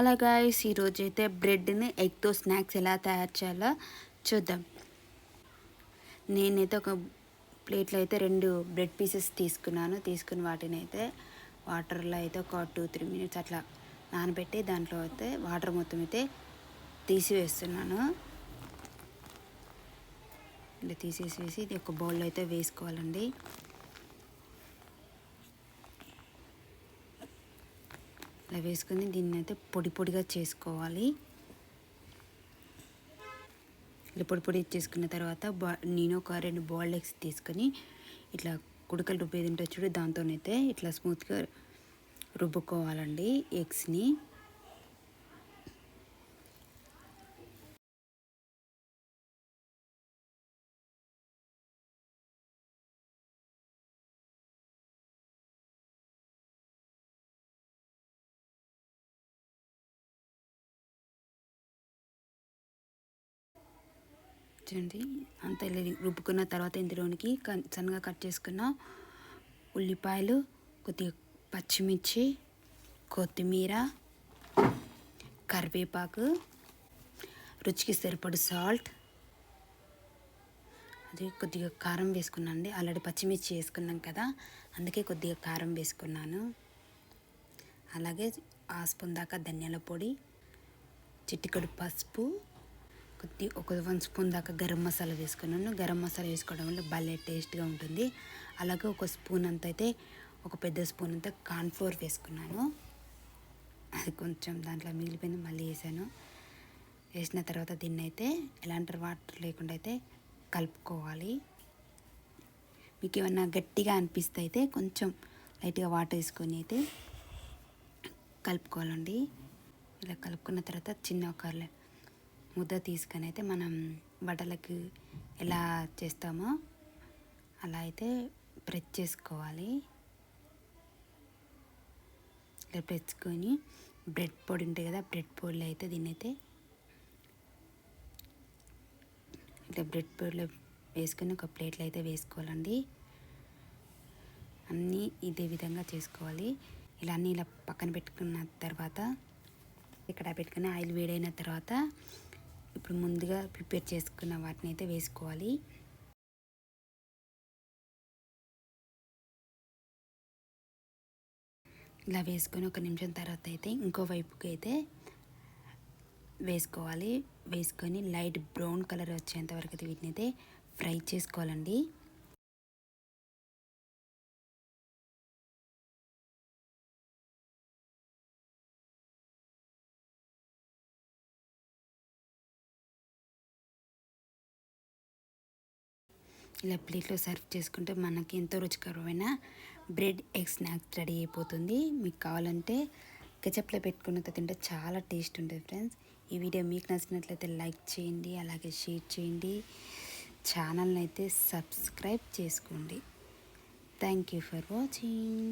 అలా గాయస్ ఈరోజు అయితే బ్రెడ్ని ఎగ్తో స్నాక్స్ ఎలా తయారు చేయాలో చూద్దాం. నేనైతే ఒక ప్లేట్లో అయితే రెండు బ్రెడ్ పీసెస్ తీసుకున్నాను. తీసుకుని వాటిని అయితే వాటర్లో అయితే ఒక టూ త్రీ మినిట్స్ అట్లా నానబెట్టి దాంట్లో అయితే వాటర్ మొత్తం అయితే తీసివేస్తున్నాను. ఇలా తీసేసి వేసి ఇది ఒక బౌల్లో అయితే వేసుకోవాలండి. అలా వేసుకొని దీన్ని అయితే పొడి పొడిగా చేసుకోవాలి. ఇలా పొడి పొడి చేసుకున్న తర్వాత బా నేను ఒక రెండు బాయిల్డ్ ఎగ్స్ తీసుకొని ఇట్లా కుడకలు రుబ్బేది ఉంటుంది చూడు దాంతోనైతే ఇట్లా స్మూత్గా రుబ్బుకోవాలండి ఎగ్స్ని. చూడండి. అంత ఇలా రుబ్బుకున్న తర్వాత ఇందులోనికి సన్నగా కట్ చేసుకున్న ఉల్లిపాయలు కొద్దిగా పచ్చిమిర్చి కొత్తిమీర కరివేపాకు రుచికి సరిపడు సాల్ట్ అది కొద్దిగా కారం వేసుకున్నాను అండి ఆల్రెడీ పచ్చిమిర్చి వేసుకున్నాం కదా అందుకే కొద్దిగా కారం వేసుకున్నాను. అలాగే ఆ స్పూన్ దాకా ధనియాల పొడి చిటికడు పసుపు కొద్ది ఒక వన్ స్పూన్ దాకా గరం మసాలా వేసుకున్నాను. గరం మసాలా వేసుకోవడం వల్ల భలే టేస్ట్గా ఉంటుంది. అలాగే ఒక స్పూన్ అంత అయితే ఒక పెద్ద స్పూన్ అంతా కార్న్ఫ్లోర్ వేసుకున్నాను. అది కొంచెం దాంట్లో మిగిలిపోయింది మళ్ళీ వేసాను. వేసిన తర్వాత దీన్ని అయితే ఎలాంటి వాటర్ లేకుండా అయితే కలుపుకోవాలి. మీకు ఏమన్నా గట్టిగా అనిపిస్తే అయితే కొంచెం లైట్గా వాటర్ వేసుకొని అయితే కలుపుకోవాలండి. ఇలా కలుపుకున్న తర్వాత చిన్న ఒక ముద్ద తీసుకొని అయితే మనం బట్టలకు ఎలా చేస్తామో అలా అయితే ప్రెస్ చేసుకోవాలి. ఇలా ప్రెచ్చుకొని బ్రెడ్ పొడి ఉంటుంది కదా బ్రెడ్ పొడిలో అయితే దీన్ని అయితే ఇట్లా బ్రెడ్ పొడిలో వేసుకొని ఒక ప్లేట్లో అయితే వేసుకోవాలండి. అన్నీ ఇదే విధంగా చేసుకోవాలి. ఇలా అన్నీ ఇలా పక్కన పెట్టుకున్న తర్వాత ఇక్కడ పెట్టుకుని ఆయిల్ వేడైన తర్వాత ఇప్పుడు ముందుగా ప్రిపేర్ చేసుకున్న వాటిని అయితే వేసుకోవాలి. ఇలా వేసుకొని ఒక నిమిషం తర్వాత అయితే ఇంకో వైపుకి అయితే వేసుకోవాలి. వేసుకొని లైట్ బ్రౌన్ కలర్ వచ్చేంత వరకు అయితే వీటిని అయితే ఫ్రై చేసుకోవాలండి. ఇలా ప్లేట్లో సర్వ్ చేసుకుంటే మనకి ఎంతో రుచికరమైన బ్రెడ్ ఎగ్ స్నాక్స్ రెడీ అయిపోతుంది. మీకు కావాలంటే కెచప్లో పెట్టుకున్న తింటే చాలా టేస్ట్ ఉంటుంది ఫ్రెండ్స్. ఈ వీడియో మీకు నచ్చినట్లయితే లైక్ చేయండి అలాగే షేర్ చేయండి. ఛానల్ని అయితే సబ్స్క్రైబ్ చేసుకోండి. Thank you for watching.